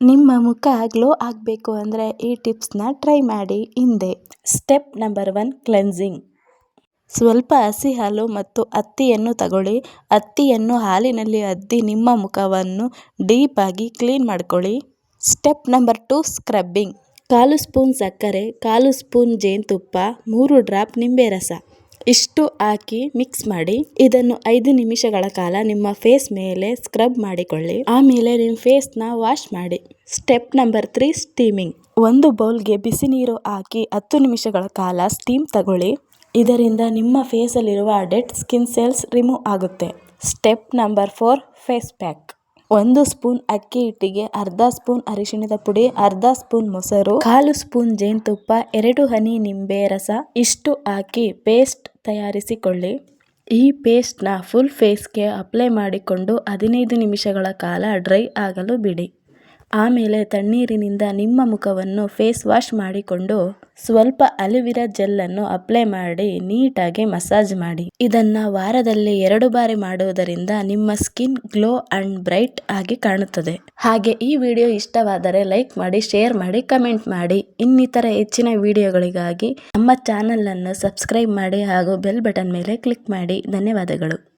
ನಿಮ್ಮ ಮುಖ ಗ್ಲೋ ಆಗಬೇಕು ಅಂದರೆ ಈ ಟಿಪ್ಸ್ನ ಟ್ರೈ ಮಾಡಿ ಹಿಂದೆ. Step number one, cleansing. ಸ್ವಲ್ಪ ಹಸಿ ಹಾಲು ಮತ್ತು ಅತ್ತಿಯನ್ನು ತಗೊಳ್ಳಿ. ಅತ್ತಿಯನ್ನು ಹಾಲಿನಲ್ಲಿ ಅದ್ದಿ ನಿಮ್ಮ ಮುಖವನ್ನು ಡೀಪಾಗಿ ಕ್ಲೀನ್ ಮಾಡ್ಕೊಳ್ಳಿ. Step number two, scrubbing. ಕಾಲು ಸ್ಪೂನ್ ಸಕ್ಕರೆ, ಕಾಲು ಸ್ಪೂನ್ ಜೇನುತುಪ್ಪ, ಮೂರು ಡ್ರಾಪ್ ನಿಂಬೆ ರಸ. ಇಷ್ಟು ಹಾಕಿ ಮಿಕ್ಸ್ ಮಾಡಿ, ಇದನ್ನು ಐದು ನಿಮಿಷಗಳ ಕಾಲ ನಿಮ್ಮ ಫೇಸ್ ಮೇಲೆ ಸ್ಕ್ರಬ್ ಮಾಡಿಕೊಳ್ಳಿ. ಆಮೇಲೆ ನಿಮ್ಮ ಫೇಸ್ನ ವಾಶ್ ಮಾಡಿ. ಸ್ಟೆಪ್ ನಂಬರ್ ತ್ರೀ ಸ್ಟೀಮಿಂಗ್ ಒಂದು ಬೌಲ್ಗೆ ಬಿಸಿ ನೀರು ಹಾಕಿ ಹತ್ತು ನಿಮಿಷಗಳ ಕಾಲ ಸ್ಟೀಮ್ ತಗೊಳ್ಳಿ. ಇದರಿಂದ ನಿಮ್ಮ ಫೇಸಲ್ಲಿರುವ ಡೆಡ್ ಸ್ಕಿನ್ ಸೆಲ್ಸ್ ರಿಮೂವ್ ಆಗುತ್ತೆ. Step number four face pack ಒಂದು ಸ್ಪೂನ್ ಅಕ್ಕಿ ಹಿಟ್ಟಿಗೆ, ಅರ್ಧ ಸ್ಪೂನ್ ಅರಿಶಿಣದ ಪುಡಿ, ಅರ್ಧ ಸ್ಪೂನ್ ಮೊಸರು, ಕಾಲು ಸ್ಪೂನ್ ಜೇನುತುಪ್ಪ, ಎರಡು ಹನಿ ನಿಂಬೆ ರಸ, ಇಷ್ಟು ಹಾಕಿ ಪೇಸ್ಟ್ ತಯಾರಿಸಿಕೊಳ್ಳಿ. ಈ ಪೇಸ್ಟ್ನ ಫುಲ್ ಫೇಸ್ಗೆ ಅಪ್ಲೈ ಮಾಡಿಕೊಂಡು ಹದಿನೈದು ನಿಮಿಷಗಳ ಕಾಲ ಡ್ರೈ ಆಗಲು ಬಿಡಿ. ಆಮೇಲೆ ತಣ್ಣೀರಿನಿಂದ ನಿಮ್ಮ ಮುಖವನ್ನು ಫೇಸ್ ವಾಶ್ ಮಾಡಿಕೊಂಡು ಸ್ವಲ್ಪ ಅಲುವಿರಾ ಜೆಲ್ಲನ್ನು ಅಪ್ಲೈ ಮಾಡಿ ನೀಟಾಗಿ ಮಸಾಜ್ ಮಾಡಿ. ಇದನ್ನ ವಾರದಲ್ಲಿ ಎರಡು ಬಾರಿ ಮಾಡುವುದರಿಂದ ನಿಮ್ಮ ಸ್ಕಿನ್ ಗ್ಲೋ ಅಂಡ್ ಬ್ರೈಟ್ ಆಗಿ ಕಾಣುತ್ತದೆ. ಹಾಗೆ ಈ ವಿಡಿಯೋ ಇಷ್ಟವಾದರೆ ಲೈಕ್ ಮಾಡಿ, ಶೇರ್ ಮಾಡಿ, ಕಮೆಂಟ್ ಮಾಡಿ. ಇನ್ನಿತರ ಹೆಚ್ಚಿನ ವಿಡಿಯೋಗಳಿಗಾಗಿ ನಮ್ಮ ಚಾನೆಲ್ ಅನ್ನು ಸಬ್ಸ್ಕ್ರೈಬ್ ಮಾಡಿ ಹಾಗೂ ಬೆಲ್ ಬಟನ್ ಮೇಲೆ ಕ್ಲಿಕ್ ಮಾಡಿ. ಧನ್ಯವಾದಗಳು.